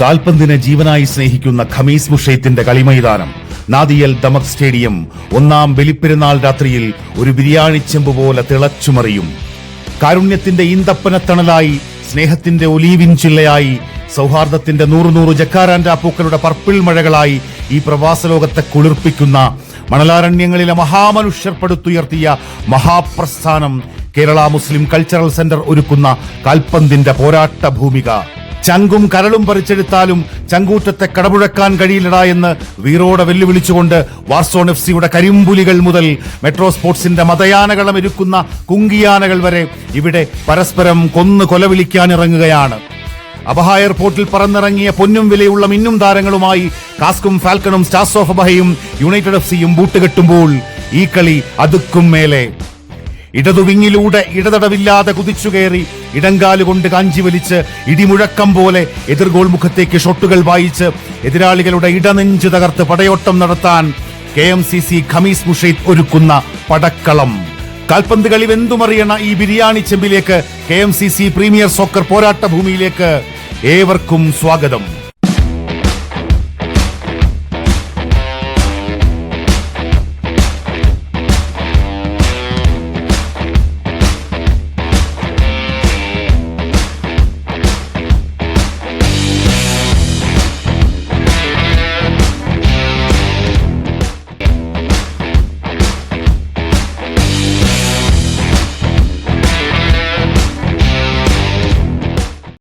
കാൽപന്തിനെ ജീവനായി സ്നേഹിക്കുന്ന ഖമീസ് മുഷൈത്തിന്റെ കളിമൈതാനം നാദിയൽ ദമക് സ്റ്റേഡിയം ഒന്നാം ബലിപ്പെരുന്നാൾ രാത്രിയിൽ ഒരു ബിരിയാണി ചെമ്പ് പോലെ തിളച്ചുമറിയും. കാരുണ്യത്തിന്റെ ഈന്തപ്പനത്തണലായി സ്നേഹത്തിന്റെ ഒലീവിൻ ചില്ലയായി സൗഹാർദ്ദത്തിന്റെ നൂറു നൂറ് ജക്കാരാൻഡ പൂക്കളുടെ പർപ്പിൾ മഴകളായി ഈ പ്രവാസലോകത്തെ കുളിർപ്പിക്കുന്ന മണലാരണ്യങ്ങളിലെ മഹാമനുഷ്യർ പടുത്തുയർത്തിയ മഹാപ്രസ്ഥാനം കേരള മുസ്ലിം കൾച്ചറൽ സെന്റർ ഒരുക്കുന്ന കാൽപന്തിന്റെ പോരാട്ട ഭൂമിക. ചങ്കും കരളും പറിച്ചെടുത്താലും ചങ്കൂറ്റത്തെ കടമുഴക്കാൻ കഴിയില്ലടാ എന്ന് വീറോടെ വെല്ലുവിളിച്ചുകൊണ്ട് വാർസോൺ എഫ് സിയുടെ കരിമ്പുലികൾ മുതൽ മെട്രോ സ്പോർട്സിന്റെ മതയാനകളം ഒരുക്കുന്ന കുങ്കിയാനകൾ വരെ ഇവിടെ പരസ്പരം കൊന്നു കൊലവിളിക്കാനിറങ്ങുകയാണ്. അബഹ എയർപോർട്ടിൽ പറന്നിറങ്ങിയ പൊന്നും വിലയുള്ള മിന്നും താരങ്ങളുമായി കാസ്കും ഫാൽക്കണും സ്റ്റാർസ് ഓഫ് അബഹയും യുണൈറ്റഡ് എഫ് സിയും ബൂട്ടുകെട്ടുമ്പോൾ ഈ കളി അതുക്കും മേലെ. ഇടതുവിങ്ങിലൂടെ ഇടതടവില്ലാതെ കുതിച്ചുകയറി ഇടങ്കാലുകൊണ്ട് കാഞ്ചി വലിച്ച് ഇടിമുഴക്കം പോലെ എതിർഗോൾ മുഖത്തേക്ക് ഷോട്ടുകൾ വായിച്ച് എതിരാളികളുടെ ഇടനെഞ്ച് തകർത്ത് പടയോട്ടം നടത്താൻ K M C C Khamis Mushait ഒരുക്കുന്ന പടക്കളം. കാൽപന്ത് കളി വെന്തുമറിയണ ഈ biryani ചെമ്പിലേക്ക് K M C C premier soccer പോരാട്ട ഭൂമിയിലേക്ക് ഏവർക്കും സ്വാഗതം.